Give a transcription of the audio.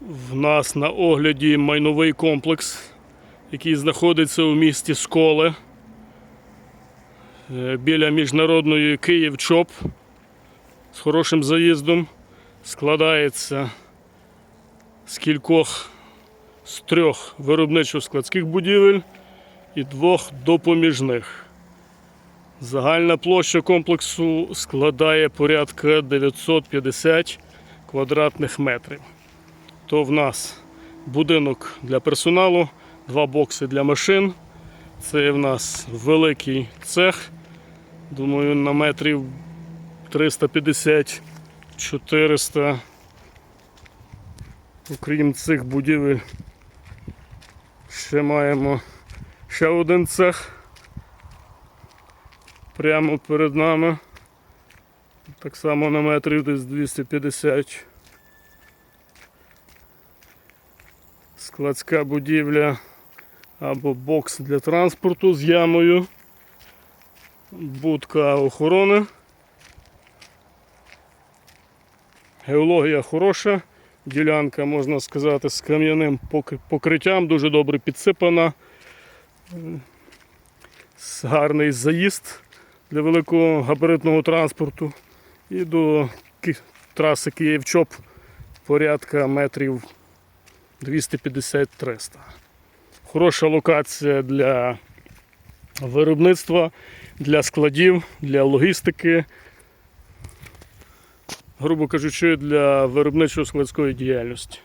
В нас на огляді майновий комплекс, який знаходиться у місті Сколе е, біля міжнародної Київ ЧОП з хорошим заїздом. Складається з кількох з трьох виробничо-складських будівель і двох допоміжних. Загальна площа комплексу складає порядка 950 квадратних метрів. То в нас будинок для персоналу, два бокси для машин. Це в нас великий цех. Думаю, на метрів 350-400. Окрім цих будівель, ще маємо ще один цех прямо перед нами. Так само на метрів десь 250. Складська будівля або бокс для транспорту з ямою. Будка охорони. Геологія хороша. Ділянка, можна сказати, з кам'яним покриттям, дуже добре підсипана. Гарний заїзд для великого габаритного транспорту. І до траси Київ-Чоп порядка метрів 250-300. Хороша локація для виробництва, для складів, для логістики, грубо кажучи, для виробничо-складської діяльності.